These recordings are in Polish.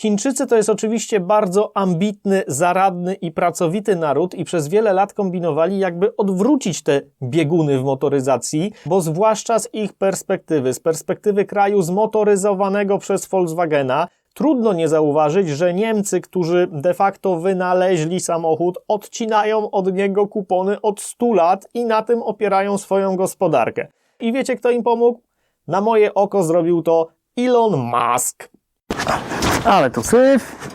Chińczycy to jest oczywiście bardzo ambitny, zaradny i pracowity naród i przez wiele lat kombinowali, jakby odwrócić te bieguny w motoryzacji, bo zwłaszcza z ich perspektywy, z perspektywy kraju zmotoryzowanego przez Volkswagena, Trudno nie zauważyć, że Niemcy, którzy de facto wynaleźli samochód, odcinają od niego kupony od 100 lat i na tym opierają swoją gospodarkę. I wiecie, kto im pomógł? Na moje oko zrobił to Elon Musk. Ale tu syf.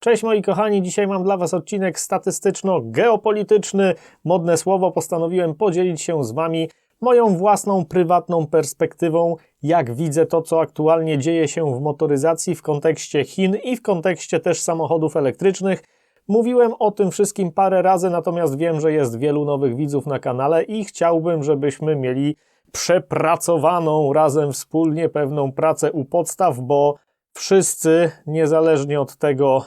Cześć moi kochani, dzisiaj mam dla Was odcinek statystyczno-geopolityczny. Modne słowo postanowiłem podzielić się z Wami moją własną, prywatną perspektywą, jak widzę to, co aktualnie dzieje się w motoryzacji w kontekście Chin i w kontekście też samochodów elektrycznych. Mówiłem o tym wszystkim parę razy, natomiast wiem, że jest wielu nowych widzów na kanale i chciałbym, żebyśmy mieli przepracowaną razem wspólnie pewną pracę u podstaw, bo wszyscy, niezależnie od tego,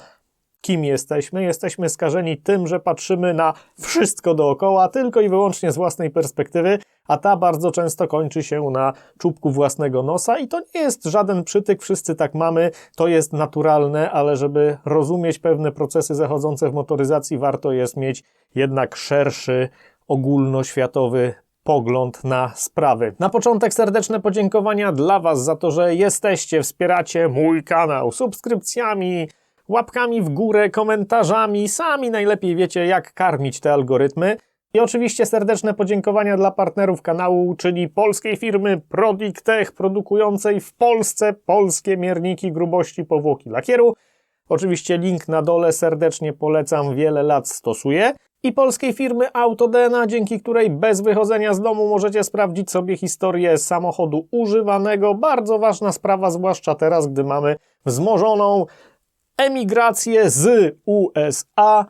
kim jesteśmy, jesteśmy skażeni tym, że patrzymy na wszystko dookoła tylko i wyłącznie z własnej perspektywy, a ta bardzo często kończy się na czubku własnego nosa. I to nie jest żaden przytyk, wszyscy tak mamy, to jest naturalne, ale żeby rozumieć pewne procesy zachodzące w motoryzacji, warto jest mieć jednak szerszy, ogólnoświatowy pogląd na sprawy. Na początek serdeczne podziękowania dla Was za to, że jesteście, wspieracie mój kanał subskrypcjami, łapkami w górę, komentarzami. Sami najlepiej wiecie, jak karmić te algorytmy. I oczywiście serdeczne podziękowania dla partnerów kanału, czyli polskiej firmy Prodictech, produkującej w Polsce polskie mierniki grubości powłoki lakieru. Oczywiście link na dole serdecznie polecam, wiele lat stosuję. I polskiej firmy Autodena, dzięki której bez wychodzenia z domu możecie sprawdzić sobie historię samochodu używanego. Bardzo ważna sprawa, zwłaszcza teraz, gdy mamy wzmożoną emigrację z USA.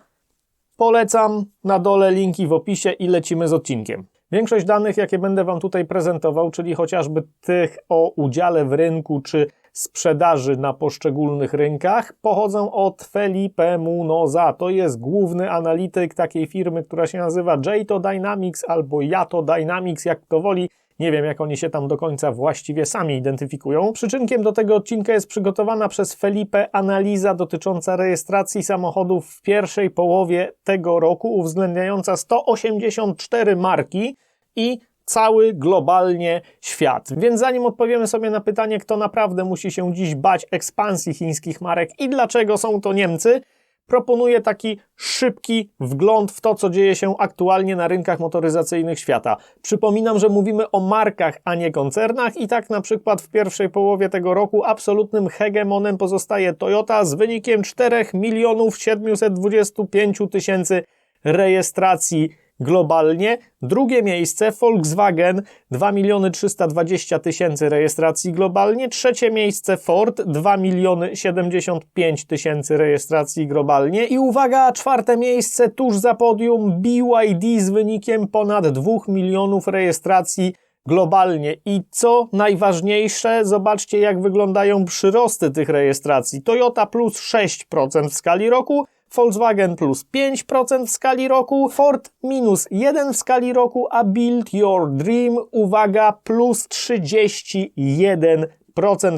Polecam na dole linki w opisie i lecimy z odcinkiem. Większość danych, jakie będę Wam tutaj prezentował, czyli chociażby tych o udziale w rynku czy sprzedaży na poszczególnych rynkach, pochodzą od Felipe Munoza. To jest główny analityk takiej firmy, która się nazywa Jato Dynamics albo Yato Dynamics, jak to woli. Nie wiem, jak oni się tam do końca właściwie sami identyfikują. Przyczynkiem do tego odcinka jest przygotowana przez Felipe analiza dotycząca rejestracji samochodów w pierwszej połowie tego roku, uwzględniająca 184 marki i cały globalnie świat. Więc zanim odpowiemy sobie na pytanie, kto naprawdę musi się dziś bać ekspansji chińskich marek i dlaczego są to Niemcy, proponuję taki szybki wgląd w to, co dzieje się aktualnie na rynkach motoryzacyjnych świata. Przypominam, że mówimy o markach, a nie koncernach i tak na przykład w pierwszej połowie tego roku absolutnym hegemonem pozostaje Toyota z wynikiem 4 milionów 725 tysięcy rejestracji globalnie. Drugie miejsce Volkswagen 2 miliony 320 tysięcy rejestracji globalnie. Trzecie miejsce Ford 2 miliony 75 tysięcy rejestracji globalnie. I uwaga, czwarte miejsce tuż za podium BYD z wynikiem ponad 2 milionów rejestracji globalnie. I co najważniejsze, zobaczcie jak wyglądają przyrosty tych rejestracji. Toyota plus 6% w skali roku, Volkswagen plus 5% w skali roku, Ford minus 1 w skali roku, a Build Your Dream, uwaga, plus 31%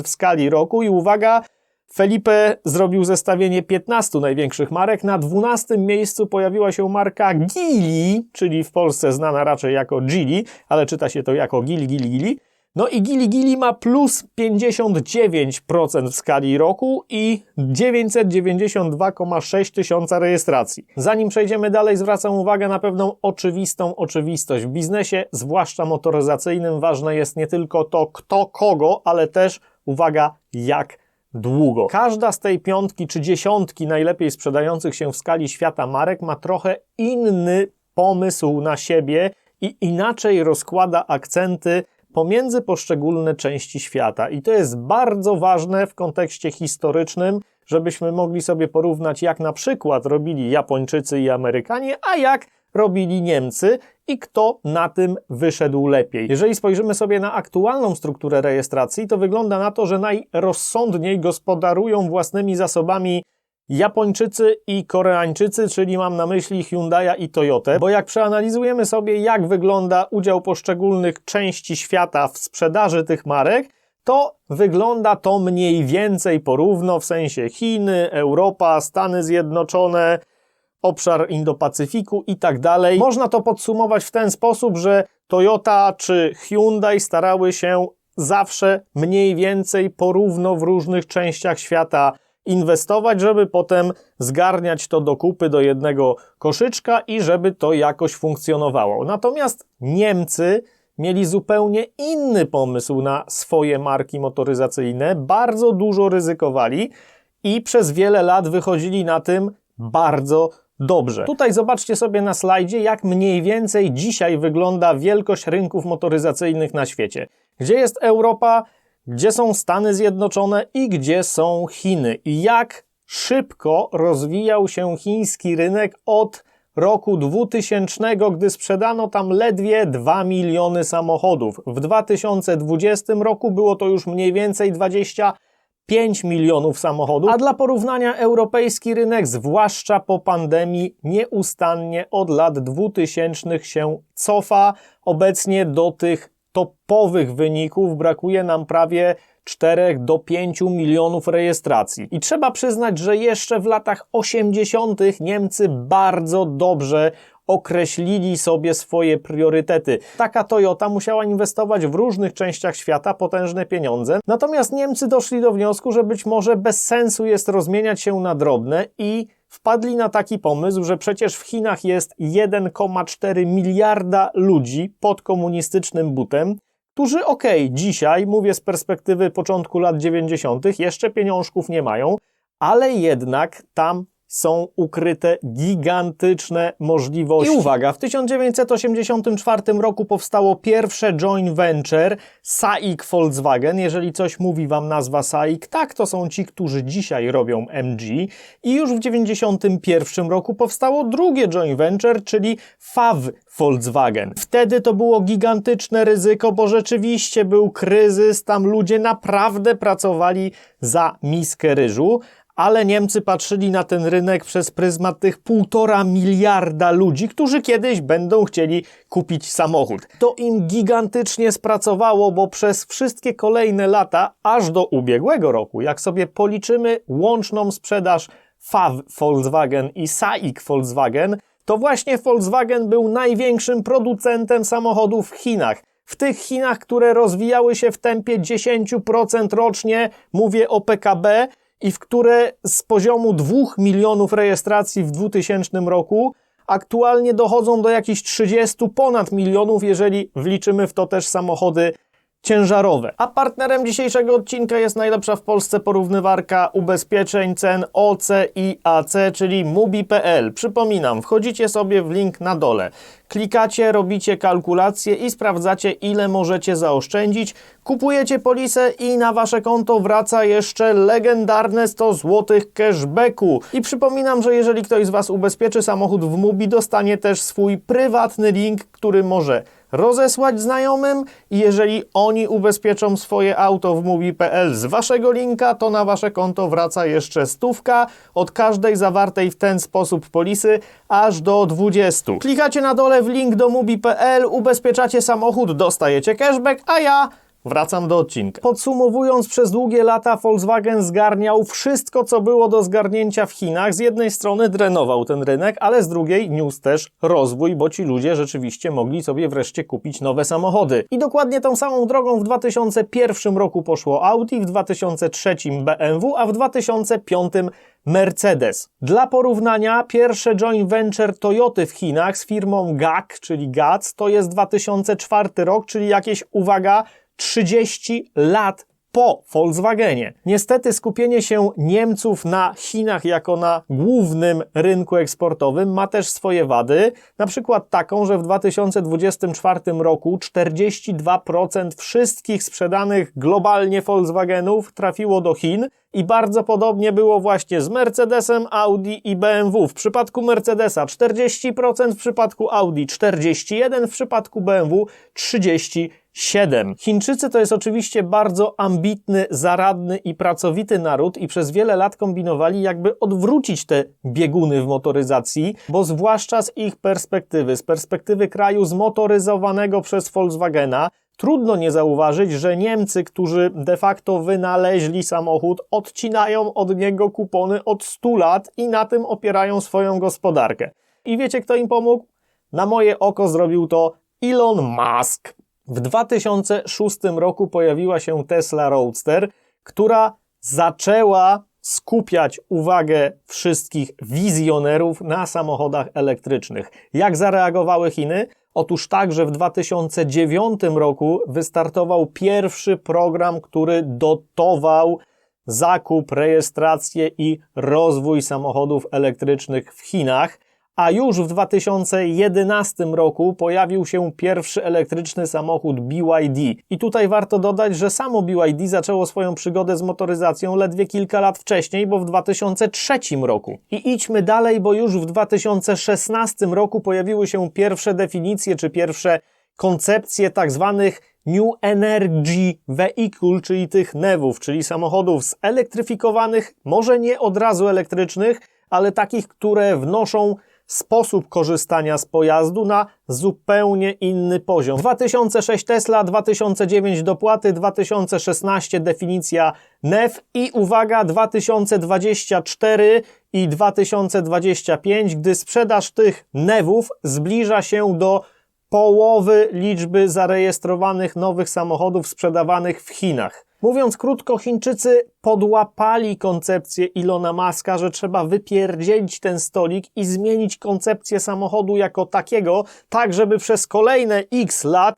w skali roku i uwaga, Felipe zrobił zestawienie 15 największych marek. Na 12 miejscu pojawiła się marka Gili, czyli w Polsce znana raczej jako Gili, ale czyta się to jako Gili, Gili, Gili. No i Gili Gili ma plus 59% w skali roku i 992,6 tysiąca rejestracji. Zanim przejdziemy dalej, zwracam uwagę na pewną oczywistą oczywistość. W biznesie, zwłaszcza motoryzacyjnym, ważne jest nie tylko to, kto kogo, ale też, uwaga, jak długo. Każda z tej piątki czy dziesiątki najlepiej sprzedających się w skali świata marek ma trochę inny pomysł na siebie i inaczej rozkłada akcenty pomiędzy poszczególne części świata. I to jest bardzo ważne w kontekście historycznym, żebyśmy mogli sobie porównać, jak na przykład robili Japończycy i Amerykanie, a jak robili Niemcy i kto na tym wyszedł lepiej. Jeżeli spojrzymy sobie na aktualną strukturę rejestracji, to wygląda na to, że najrozsądniej gospodarują własnymi zasobami Japończycy i Koreańczycy, czyli mam na myśli Hyundai'a i Toyotę, bo jak przeanalizujemy sobie, jak wygląda udział poszczególnych części świata w sprzedaży tych marek, to wygląda to mniej więcej porówno w sensie Chiny, Europa, Stany Zjednoczone, obszar Indo-Pacyfiku i tak dalej. Można to podsumować w ten sposób, że Toyota czy Hyundai starały się zawsze mniej więcej porówno w różnych częściach świata inwestować, żeby potem zgarniać to do kupy do jednego koszyczka i żeby to jakoś funkcjonowało. Natomiast Niemcy mieli zupełnie inny pomysł na swoje marki motoryzacyjne, bardzo dużo ryzykowali i przez wiele lat wychodzili na tym bardzo dobrze. Tutaj zobaczcie sobie na slajdzie, jak mniej więcej dzisiaj wygląda wielkość rynków motoryzacyjnych na świecie. Gdzie jest Europa, gdzie są Stany Zjednoczone i gdzie są Chiny. I jak szybko rozwijał się chiński rynek od roku 2000, gdy sprzedano tam ledwie 2 miliony samochodów. W 2020 roku było to już mniej więcej 25 milionów samochodów, a dla porównania europejski rynek, zwłaszcza po pandemii, nieustannie od lat 2000 się cofa. Obecnie do tych topowych wyników brakuje nam prawie 4 do 5 milionów rejestracji. I trzeba przyznać, że jeszcze w latach 80. Niemcy bardzo dobrze określili sobie swoje priorytety. Taka Toyota musiała inwestować w różnych częściach świata potężne pieniądze. Natomiast Niemcy doszli do wniosku, że być może bez sensu jest rozmieniać się na drobne i wpadli na taki pomysł, że przecież w Chinach jest 1,4 miliarda ludzi pod komunistycznym butem, którzy okej, okay, dzisiaj, mówię z perspektywy początku lat 90., jeszcze pieniążków nie mają, ale jednak tam są ukryte gigantyczne możliwości. I uwaga, w 1984 roku powstało pierwsze joint venture SAIC Volkswagen. Jeżeli coś mówi Wam nazwa SAIC, tak, to są ci, którzy dzisiaj robią MG. I już w 1991 roku powstało drugie joint venture, czyli FAW Volkswagen. Wtedy to było gigantyczne ryzyko, bo rzeczywiście był kryzys, tam ludzie naprawdę pracowali za miskę ryżu, ale Niemcy patrzyli na ten rynek przez pryzmat tych półtora miliarda ludzi, którzy kiedyś będą chcieli kupić samochód. To im gigantycznie spracowało, bo przez wszystkie kolejne lata, aż do ubiegłego roku, jak sobie policzymy łączną sprzedaż FAW Volkswagen i SAIC Volkswagen, to właśnie Volkswagen był największym producentem samochodów w Chinach. W tych Chinach, które rozwijały się w tempie 10% rocznie, mówię o PKB, i w które z poziomu 2 milionów rejestracji w 2000 roku aktualnie dochodzą do jakichś 30 ponad milionów, jeżeli wliczymy w to też samochody ciężarowe. A partnerem dzisiejszego odcinka jest najlepsza w Polsce porównywarka ubezpieczeń cen OC i AC, czyli mubi.pl. Przypominam, wchodzicie sobie w link na dole, klikacie, robicie kalkulacje i sprawdzacie ile możecie zaoszczędzić, kupujecie polisę i na wasze konto wraca jeszcze legendarne 100 zł cashbacku. I przypominam, że jeżeli ktoś z was ubezpieczy samochód w Mubi, dostanie też swój prywatny link, który może rozesłać znajomym i jeżeli oni ubezpieczą swoje auto w Mubi.pl z waszego linka, to na wasze konto wraca jeszcze stówka od każdej zawartej w ten sposób polisy aż do 20. Klikacie na dole w link do Mubi.pl, ubezpieczacie samochód, dostajecie cashback, a ja Wracam do odcinka. Podsumowując, przez długie lata Volkswagen zgarniał wszystko, co było do zgarnięcia w Chinach. Z jednej strony drenował ten rynek, ale z drugiej niósł też rozwój, bo ci ludzie rzeczywiście mogli sobie wreszcie kupić nowe samochody. I dokładnie tą samą drogą w 2001 roku poszło Audi, w 2003 BMW, a w 2005 Mercedes. Dla porównania, pierwsze joint venture Toyoty w Chinach z firmą GAC, czyli GAC, to jest 2004 rok, czyli jakieś, uwaga, 30 lat po Volkswagenie. Niestety skupienie się Niemców na Chinach jako na głównym rynku eksportowym ma też swoje wady. Na przykład taką, że w 2024 roku 42% wszystkich sprzedanych globalnie Volkswagenów trafiło do Chin i bardzo podobnie było właśnie z Mercedesem, Audi i BMW. W przypadku Mercedesa 40%, w przypadku Audi 41%, w przypadku BMW 30%. 7. Chińczycy to jest oczywiście bardzo ambitny, zaradny i pracowity naród i przez wiele lat kombinowali jakby odwrócić te bieguny w motoryzacji, bo zwłaszcza z ich perspektywy, z perspektywy kraju zmotoryzowanego przez Volkswagena, trudno nie zauważyć, że Niemcy, którzy de facto wynaleźli samochód, odcinają od niego kupony od 100 lat i na tym opierają swoją gospodarkę. I wiecie, kto im pomógł? Na moje oko zrobił to Elon Musk. W 2006 roku pojawiła się Tesla Roadster, która zaczęła skupiać uwagę wszystkich wizjonerów na samochodach elektrycznych. Jak zareagowały Chiny? Otóż tak, że w 2009 roku wystartował pierwszy program, który dotował zakup, rejestrację i rozwój samochodów elektrycznych w Chinach. A już w 2011 roku pojawił się pierwszy elektryczny samochód BYD. I tutaj warto dodać, że samo BYD zaczęło swoją przygodę z motoryzacją ledwie kilka lat wcześniej, bo w 2003 roku. I idźmy dalej, bo już w 2016 roku pojawiły się pierwsze definicje czy pierwsze koncepcje tak zwanych New Energy Vehicle, czyli tych NEW-ów, czyli samochodów zelektryfikowanych, może nie od razu elektrycznych, ale takich, które wnoszą sposób korzystania z pojazdu na zupełnie inny poziom. 2006 Tesla, 2009 dopłaty, 2016 definicja NEV i uwaga 2024 i 2025, gdy sprzedaż tych NEVów zbliża się do połowy liczby zarejestrowanych nowych samochodów sprzedawanych w Chinach. Mówiąc krótko, Chińczycy podłapali koncepcję Ilona Maska, że trzeba wypierdzielić ten stolik i zmienić koncepcję samochodu jako takiego, tak żeby przez kolejne x lat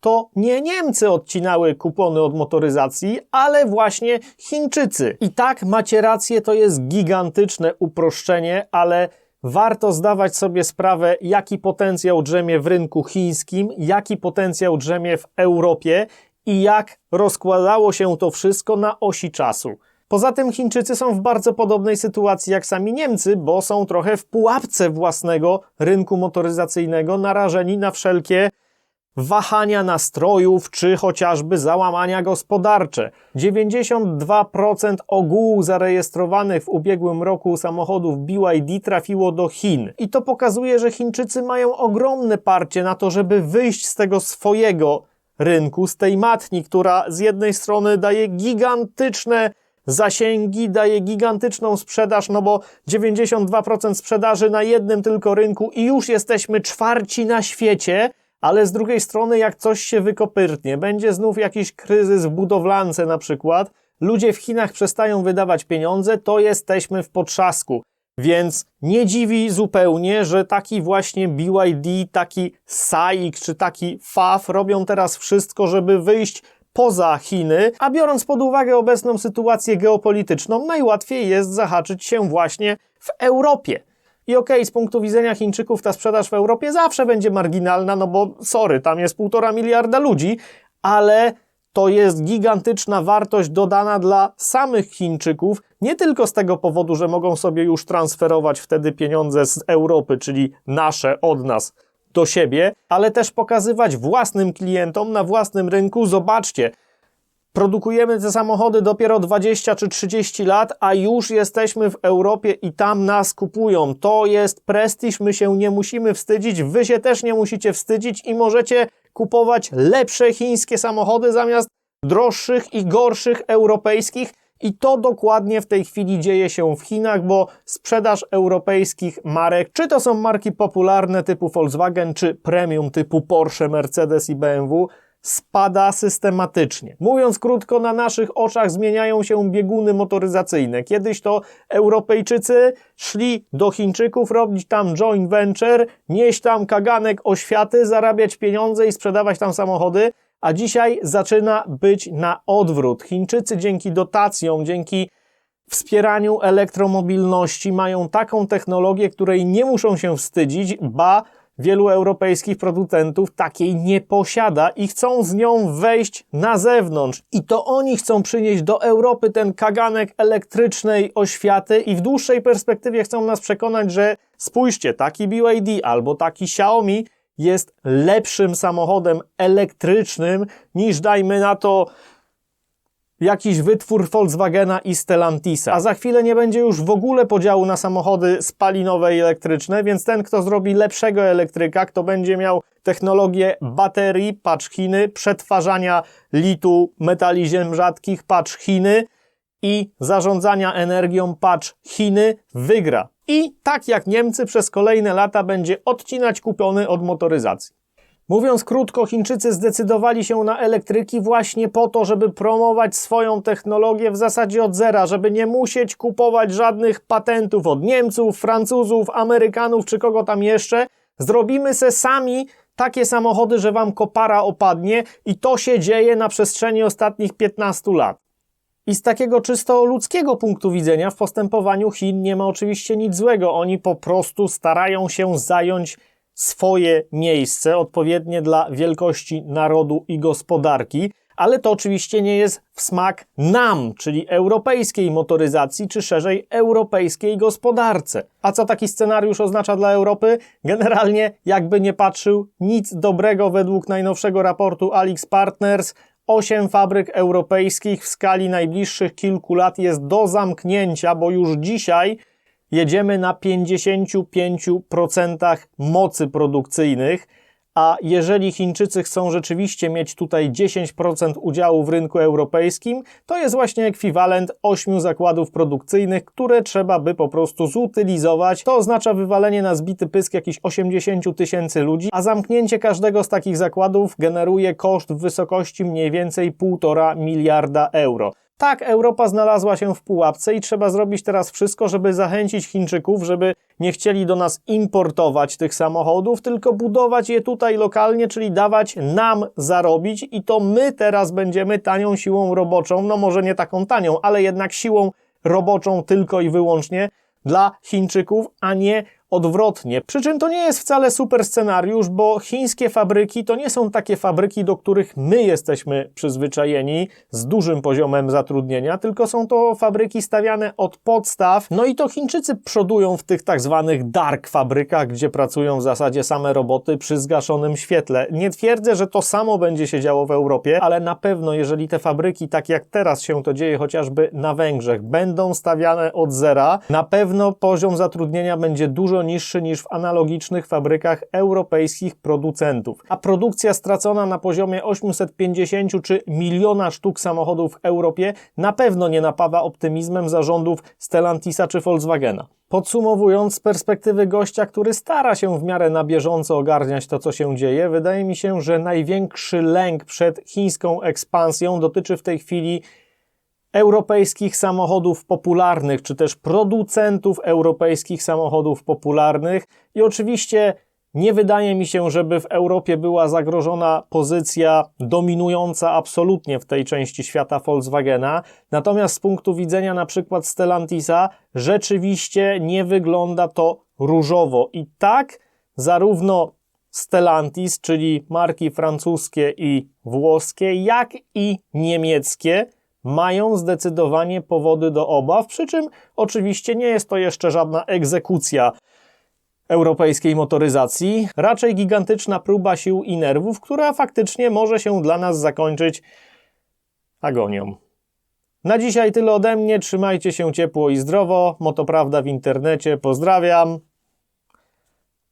to nie Niemcy odcinały kupony od motoryzacji, ale właśnie Chińczycy. I tak macie rację, to jest gigantyczne uproszczenie, ale warto zdawać sobie sprawę, jaki potencjał drzemie w rynku chińskim, jaki potencjał drzemie w Europie i jak rozkładało się to wszystko na osi czasu. Poza tym Chińczycy są w bardzo podobnej sytuacji jak sami Niemcy, bo są trochę w pułapce własnego rynku motoryzacyjnego, narażeni na wszelkie wahania nastrojów czy chociażby załamania gospodarcze. 92% ogółu zarejestrowanych w ubiegłym roku samochodów BYD trafiło do Chin. I to pokazuje, że Chińczycy mają ogromne parcie na to, żeby wyjść z tego swojego rynku, z tej matni, która z jednej strony daje gigantyczne zasięgi, daje gigantyczną sprzedaż, no bo 92% sprzedaży na jednym tylko rynku i już jesteśmy czwarci na świecie, ale z drugiej strony, jak coś się wykopyrtnie, będzie znów jakiś kryzys w budowlance na przykład, ludzie w Chinach przestają wydawać pieniądze, to jesteśmy w potrzasku. Więc nie dziwi zupełnie, że taki właśnie BYD, taki SAIC czy taki FAF robią teraz wszystko, żeby wyjść poza Chiny, a biorąc pod uwagę obecną sytuację geopolityczną, najłatwiej jest zahaczyć się właśnie w Europie. I okej, okay, z punktu widzenia Chińczyków ta sprzedaż w Europie zawsze będzie marginalna, no bo sorry, tam jest półtora miliarda ludzi, ale to jest gigantyczna wartość dodana dla samych Chińczyków, nie tylko z tego powodu, że mogą sobie już transferować wtedy pieniądze z Europy, czyli nasze od nas do siebie, ale też pokazywać własnym klientom na własnym rynku, zobaczcie, produkujemy te samochody dopiero 20 czy 30 lat, a już jesteśmy w Europie i tam nas kupują. To jest prestiż, my się nie musimy wstydzić, wy się też nie musicie wstydzić i możecie kupować lepsze chińskie samochody zamiast droższych i gorszych europejskich. I to dokładnie w tej chwili dzieje się w Chinach, bo sprzedaż europejskich marek, czy to są marki popularne typu Volkswagen, czy premium typu Porsche, Mercedes i BMW, spada systematycznie. Mówiąc krótko, na naszych oczach zmieniają się bieguny motoryzacyjne. Kiedyś to Europejczycy szli do Chińczyków robić tam joint venture, nieść tam kaganek oświaty, zarabiać pieniądze i sprzedawać tam samochody, a dzisiaj zaczyna być na odwrót. Chińczycy dzięki dotacjom, dzięki wspieraniu elektromobilności mają taką technologię, której nie muszą się wstydzić, ba wielu europejskich producentów takiej nie posiada i chcą z nią wejść na zewnątrz. I to oni chcą przynieść do Europy ten kaganek elektrycznej oświaty i w dłuższej perspektywie chcą nas przekonać, że spójrzcie, taki BYD albo taki Xiaomi jest lepszym samochodem elektrycznym niż dajmy na to jakiś wytwór Volkswagena i Stellantisa. A za chwilę nie będzie już w ogóle podziału na samochody spalinowe i elektryczne, więc ten, kto zrobi lepszego elektryka, kto będzie miał technologię baterii, patrz Chiny, przetwarzania litu, metali ziem rzadkich, patrz Chiny i zarządzania energią, patrz Chiny, wygra. I tak jak Niemcy przez kolejne lata będzie odcinać kupony od motoryzacji. Mówiąc krótko, Chińczycy zdecydowali się na elektryki właśnie po to, żeby promować swoją technologię w zasadzie od zera, żeby nie musieć kupować żadnych patentów od Niemców, Francuzów, Amerykanów czy kogo tam jeszcze. Zrobimy se sami takie samochody, że wam kopara opadnie i to się dzieje na przestrzeni ostatnich 15 lat. I z takiego czysto ludzkiego punktu widzenia w postępowaniu Chin nie ma oczywiście nic złego. Oni po prostu starają się zająć swoje miejsce odpowiednie dla wielkości narodu i gospodarki, ale to oczywiście nie jest w smak nam, czyli europejskiej motoryzacji, czy szerzej europejskiej gospodarce. A co taki scenariusz oznacza dla Europy? Generalnie, jakby nie patrzył, nic dobrego według najnowszego raportu Alix Partners. Osiem fabryk europejskich w skali najbliższych kilku lat jest do zamknięcia, bo już dzisiaj jedziemy na 55% mocy produkcyjnych, a jeżeli Chińczycy chcą rzeczywiście mieć tutaj 10% udziału w rynku europejskim, to jest właśnie ekwiwalent 8 zakładów produkcyjnych, które trzeba by po prostu zutylizować. To oznacza wywalenie na zbity pysk jakichś 80 tysięcy ludzi, a zamknięcie każdego z takich zakładów generuje koszt w wysokości mniej więcej 1,5 miliarda euro. Tak, Europa znalazła się w pułapce i trzeba zrobić teraz wszystko, żeby zachęcić Chińczyków, żeby nie chcieli do nas importować tych samochodów, tylko budować je tutaj lokalnie, czyli dawać nam zarobić i to my teraz będziemy tanią siłą roboczą, no może nie taką tanią, ale jednak siłą roboczą tylko i wyłącznie dla Chińczyków, a nie odwrotnie. Przy czym to nie jest wcale super scenariusz, bo chińskie fabryki to nie są takie fabryki, do których my jesteśmy przyzwyczajeni z dużym poziomem zatrudnienia, tylko są to fabryki stawiane od podstaw. No i to Chińczycy przodują w tych tak zwanych dark fabrykach, gdzie pracują w zasadzie same roboty przy zgaszonym świetle. Nie twierdzę, że to samo będzie się działo w Europie, ale na pewno jeżeli te fabryki, tak jak teraz się to dzieje chociażby na Węgrzech, będą stawiane od zera, na pewno poziom zatrudnienia będzie niższy niż w analogicznych fabrykach europejskich producentów. A produkcja stracona na poziomie 850 czy miliona sztuk samochodów w Europie na pewno nie napawa optymizmem zarządów Stellantisa czy Volkswagena. Podsumowując, z perspektywy gościa, który stara się w miarę na bieżąco ogarniać to, co się dzieje, wydaje mi się, że największy lęk przed chińską ekspansją dotyczy w tej chwili europejskich samochodów popularnych, czy też producentów europejskich samochodów popularnych. I oczywiście nie wydaje mi się, żeby w Europie była zagrożona pozycja dominująca absolutnie w tej części świata Volkswagena. Natomiast z punktu widzenia na przykład Stellantisa, rzeczywiście nie wygląda to różowo. I tak zarówno Stellantis, czyli marki francuskie i włoskie, jak i niemieckie, mają zdecydowanie powody do obaw, przy czym oczywiście nie jest to jeszcze żadna egzekucja europejskiej motoryzacji, raczej gigantyczna próba sił i nerwów, która faktycznie może się dla nas zakończyć agonią. Na dzisiaj tyle ode mnie, trzymajcie się ciepło i zdrowo, Motoprawda w internecie, pozdrawiam,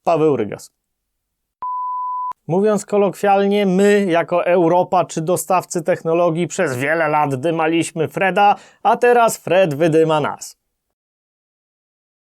Paweł Rygas. Mówiąc kolokwialnie, my jako Europa czy dostawcy technologii przez wiele lat dymaliśmy Freda, a teraz Fred wydyma nas.